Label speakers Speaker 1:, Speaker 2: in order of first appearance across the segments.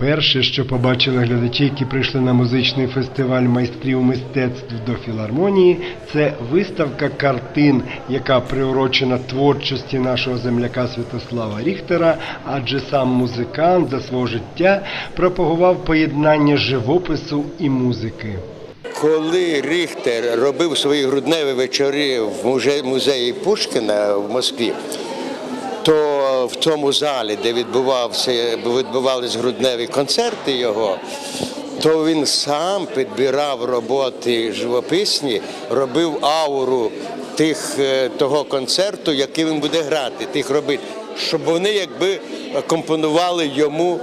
Speaker 1: Перше, що побачили глядачі, які прийшли на музичний фестиваль майстрів мистецтв до філармонії, це виставка картин, яка приурочена творчості нашого земляка Святослава Ріхтера, адже сам музикант за свого життя пропагував поєднання живопису і музики.
Speaker 2: Коли Ріхтер робив свої грудневі вечори в музеї Пушкіна в Москві, то в тому залі, де відбувались грудневі концерти його, то він сам підбирав роботи живописні, робив ауру тих, е, того концерту, який він буде грати, тих робити, щоб вони якби компонували йому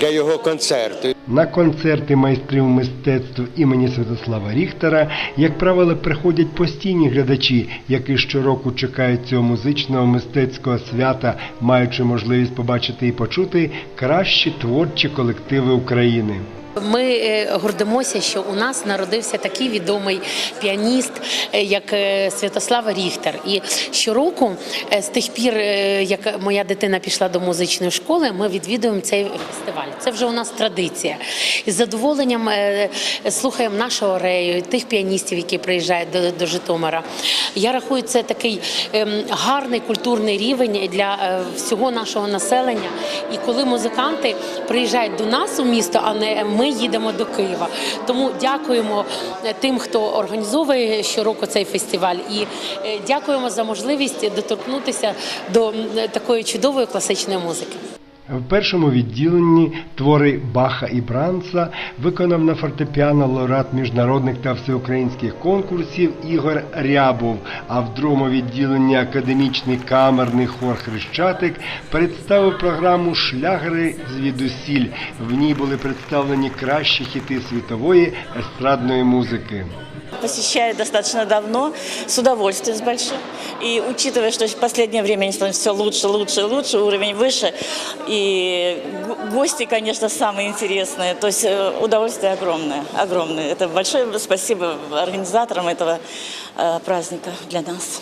Speaker 2: для його концерту.
Speaker 1: На концерти майстрів мистецтв імені Святослава Ріхтера, як правило, приходять постійні глядачі, які щороку чекають цього музичного мистецького свята, маючи можливість побачити і почути кращі творчі колективи України.
Speaker 3: Ми е, гордимося, що у нас народився такий відомий піаніст, е, як е, Святослав Ріхтер. І щороку, з тих пір, як моя дитина пішла до музичної школи, ми відвідуємо цей фестиваль. Це вже у нас традиція. І з задоволенням слухаємо нашого рею, тих піаністів, які приїжджають до, до Житомира. Я рахую, це такий ем, гарний культурний рівень для всього нашого населення. І коли музиканти приїжджають до нас у місто, а не ми їдемо до Києва. Тому дякуємо е, тим, хто організовує щороку цей фестиваль, і е, дякуємо за можливість доторкнутися до такої чудової класичної музики.
Speaker 1: В першому відділенні твори Баха і Бранца виконав на фортепіано лауреат міжнародних та всеукраїнських конкурсів Ігор Рябов. А в другому відділенні академічний камерний хор Хрещатик представив програму Шлягери звідусіль. В ній були представлені кращі хіти світової естрадної музики
Speaker 4: посещаю достаточно давно, с удовольствием с большим. И учитывая, что в последнее время становится все лучше, лучше, лучше, уровень выше, и го- гости, конечно, самые интересные. То есть э, удовольствие огромное, огромное. Это большое спасибо организаторам этого э, праздника для нас.